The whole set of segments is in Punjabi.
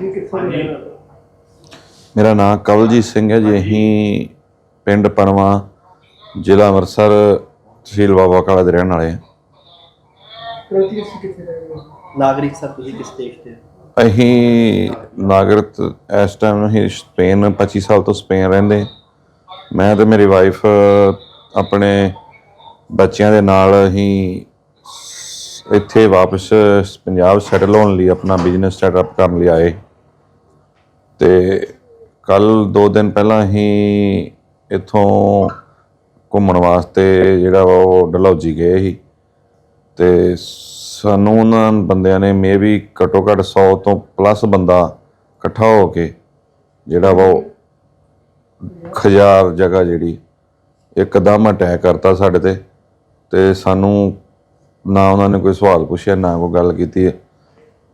ਜੀ ਕਿੱਥੋਂ ਦੇ ਰਹਿਣ ਵਾਲੇ? ਮੇਰਾ ਨਾਮ ਕਵਲਜੀਤ ਸਿੰਘ ਹੈ ਜੀ ਅਸੀਂ ਪਿੰਡ ਪਨਵਾ ਜ਼ਿਲ੍ਹਾ ਅੰਮ੍ਰਿਤਸਰ ਤਹਿਸੀਲ ਬਾਬਾ ਕਾਲਾ ਦੇ ਰਹਿਣ ਵਾਲੇ ਹਾਂ। ਅਸੀਂ ਕਿੱਥੇ ਨਾਗਰਿਕ ਸਰ ਤੁਸੀਂ ਕਿਸ ਦੇਸ਼ ਦੇ ਅਸੀਂ ਨਾਗਰਿਕ ਇਸ ਟਾਈਮ ਅਸੀਂ ਸਪੇਨ 25 ਸਾਲ ਤੋਂ ਸਪੇਨ ਰਹਿੰਦੇ। ਮੈਂ ਤੇ ਮੇਰੀ ਵਾਈਫ ਆਪਣੇ ਬੱਚਿਆਂ ਦੇ ਨਾਲ ਅਸੀਂ ਇੱਥੇ ਵਾਪਸ ਪੰਜਾਬ ਸੈਟਲ ਹੋਣ ਲਈ ਆਪਣਾ ਬਿਜ਼ਨਸ ਸਟਾਰਟਅਪ ਕਰਨ ਲਈ ਆਏ। ਤੇ ਕੱਲ 2 ਦਿਨ ਪਹਿਲਾਂ ਹੀ ਇੱਥੋਂ ਘੁੰਮਣ ਵਾਸਤੇ ਜਿਹੜਾ ਵਾ ਉਹ ਡਲਹੌਜੀ ਗਏ ਸੀ। ਤੇ ਸਾਨੂੰ ਉਹਨਾਂ ਬੰਦਿਆਂ ਨੇ ਮੇ ਵੀ ਘੱਟੋ ਘੱਟ 100 ਤੋਂ ਪਲੱਸ ਬੰਦਾ ਇਕੱਠਾ ਹੋ ਕੇ ਜਿਹੜਾ ਵਾ ਉਹ ਖਜਾਰ ਜਗ੍ਹਾ ਜਿਹੜੀ ਇੱਕਦਮ ਅਟੈਕ ਕਰਤਾ ਸਾਡੇ ਤੇ ਤੇ ਸਾਨੂੰ ਨਾ ਉਹਨਾਂ ਨੇ ਕੋਈ ਸਵਾਲ ਪੁੱਛਿਆ, ਨਾ ਕੋਈ ਗੱਲ ਕੀਤੀ।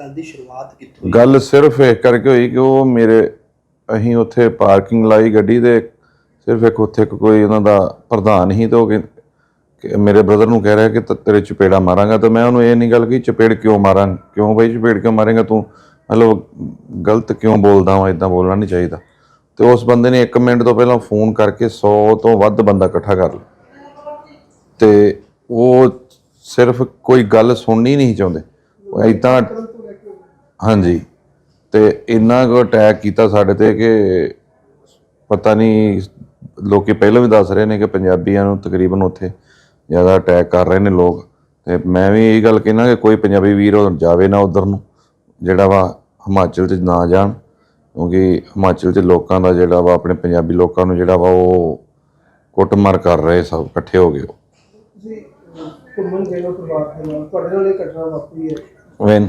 ਗੱਲ ਦੀ ਸ਼ੁਰੂਆਤ ਕਿੱਥੋਂ ਹੋਈ? ਗੱਲ ਸਿਰਫ ਇਹ ਕਰਕੇ ਹੋਈ ਕਿ ਉਹ ਮੇਰੇ, ਅਸੀਂ ਉੱਥੇ ਪਾਰਕਿੰਗ ਲਾਈ ਗੱਡੀ ਦੇ, ਸਿਰਫ ਇੱਕ ਉੱਥੇ ਕੋਈ ਉਹਨਾਂ ਦਾ ਪ੍ਰਧਾਨ ਹੀ ਤੇ ਉਹ ਕਹਿੰ- ਕਿ ਮੇਰੇ ਬ੍ਰਦਰ ਨੂੰ ਕਹਿ ਰਿਹਾ ਕਿ ਤ- ਤੇਰੇ ਚਪੇੜਾ ਮਾਰਾਂਗਾ ਤਾਂ ਮੈਂ ਉਹਨੂੰ ਇਹ ਨਹੀਂ ਗੱਲ ਕਿ ਚਪੇੜ ਕਿਉਂ ਮਾਰਾਂ, ਕਿਉਂ ਬਈ ਚਪੇੜ ਕਿਉਂ ਮਾਰੇਗਾ ਤੂੰ? ਮਤਲਬ ਗਲਤ ਕਿਉਂ ਬੋਲਦਾ ਵਾ ਇਦਾਂ ਬੋਲਣਾ ਨਹੀਂ ਚਾਹੀਦਾ। ਤੇ ਉਸ ਬੰਦੇ ਨੇ 1 ਮਿੰਟ ਤੋਂ ਪਹਿਲਾਂ ਫੋਨ ਕਰਕੇ 100 ਤੋਂ ਵੱਧ ਬੰਦਾ ਇਕੱਠਾ ਕਰ ਲਿਆ। ਤੇ ਉਹ ਸਿਰਫ ਕੋਈ ਗੱਲ ਸੁਣਨੀ ਨਹੀਂ ਚਾਹੁੰਦੇ। ਉਹ ਇਦਾਂ ਹਾਂਜੀ। ਤੇ ਇੰਨਾ ਕੁ ਅਟੈਕ ਕੀਤਾ ਸਾਡੇ ਤੇ ਕਿ ਪਤਾ ਨਹੀਂ ਲੋਕੀ ਪਹਿਲਾਂ ਵੀ ਦੱਸ ਰਹੇ ਨੇ ਕਿ ਪੰਜਾਬੀਆਂ ਨੂੰ ਤਕਰੀਬਨ ਉੱਥੇ ਜ਼ਿਆਦਾ ਅਟੈਕ ਕਰ ਰਹੇ ਨੇ ਲੋਕ। ਤੇ ਮੈਂ ਵੀ ਇਹ ਗੱਲ ਕਹਿਣਾ ਕਿ ਕੋਈ ਪੰਜਾਬੀ ਵੀਰ ਉਹ ਜਾਵੇ ਨਾ ਉਧਰ ਨੂੰ ਜਿਹੜਾ ਵਾ ਹਿਮਾਚਲ 'ਚ ਨਾ ਜਾਣ। ਕਿਉਂਕਿ ਹਿਮਾਚਲ 'ਚ ਲੋਕਾਂ ਦਾ ਜਿਹੜਾ ਵਾ ਆਪਣੇ ਪੰਜਾਬੀ ਲੋਕਾਂ ਨੂੰ ਜਿਹੜਾ ਵਾ ਉਹ ਕੁੱਟਮਾਰ ਕਰ ਰਹੇ ਸਭ ਇਕੱਠੇ ਹੋ ਗਏ ਅਹ, ਘੁੰਮਣ ਗਏ ਹੋ ਪਰਿਵਾਰ ਦੇ ਨਾਲ ਤੁਹਾਡੇ ਨਾਲ ਇਹ ਘਟਨਾ ਵਾਪਰੀ ਹੈ? ਵੈਨ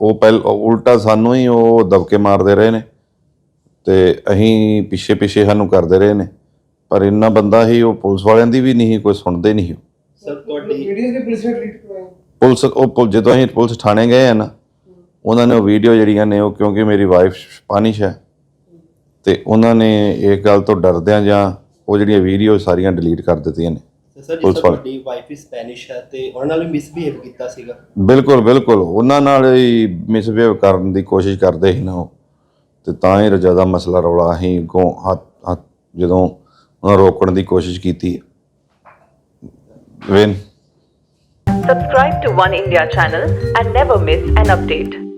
ਉਹ ਪਹਿਲ ਉਹ ਉਲਟਾ ਸਾਨੂੰ ਹੀ ਉਹ ਦਬਕੇ ਮਾਰਦੇ ਰਹੇ ਨੇ ਤੇ ਅਸੀਂ ਪਿੱਛੇ ਪਿੱਛੇ ਸਾਨੂੰ ਕਰਦੇ ਰਹੇ ਨੇ। ਪਰ ਇੰਨਾ ਬੰਦਾ ਹੀ ਉਹ ਪੁਲਿਸ ਵਾਲਿਆਂ ਦੀ ਵੀ ਨਹੀਂ ਕੋਈ ਸੁਣਦੇ ਨਹੀਂ ਉਹ। ਸਰ ਤੁਹਾਡੀ ਵੀਡੀਓਜ਼ ਦੇ ਪੁਲਿਸ ਨੇ ਡਿਲੀਟ ਕਰਵਾਏ। ਪੁਲਿਸ ਉਹ ਪੁਲ- ਜਦੋਂ ਅਸੀਂ ਪੁਲਿਸ ਥਾਣੇ ਗਏ ਆ ਨਾ ਉਹਨਾਂ ਨੇ ਉਹ ਵੀਡੀਓ ਜਿਹੜੀਆਂ ਨੇ ਉਹ ਕਿਉਂਕਿ ਮੇਰੀ ਵਾਈਫ ਸਪੈਨਿਸ਼ ਹੈ ਤੇ ਉਹਨਾਂ ਨੇ ਇਹ ਗੱਲ ਤੋਂ ਡਰਦਿਆਂ ਜਾਂ ਉਹ ਜਿਹੜੀਆਂ ਵੀਡੀਓ ਸਾਰੀਆਂ ਡਿਲੀਟ ਕਰ ਦਿੱਤੀਆਂ ਨੇ। ਸਰ ਜਿਸ ਪੁਲਿਸ ਵਾਈਫ ਹੀ ਸਪੈਨਿਸ਼ ਹੈ ਤੇ ਉਹਨਾਂ ਨਾਲ ਵੀ ਮਿਸਬੀਹੇਵ ਕੀਤਾ ਸੀਗਾ? ਬਿਲਕੁਲ ਬਿਲਕੁਲ। ਉਹਨਾਂ ਨਾਲ ਹੀ ਮਿਸਬਿਹੇਵ ਕਰਨ ਦੀ ਕੋਸ਼ਿਸ਼ ਕਰਦੇ ਸੀ ਨਾ ਉਹ। ਤੇ ਤਾਂ ਹੀ ਜ਼ਿਆਦਾ ਮਸਲਾ ਰੋਲਾ ਅਸੀਂ ਅੱਗੋਂ ਹੱਥ ਜਦੋਂ ਉਹਨਾਂ ਰੋਕਣ ਦੀ ਕੋਸ਼ਿਸ਼ ਕੀਤੀ। ਵੇਨ? Subscribe to One India channel and never miss an update.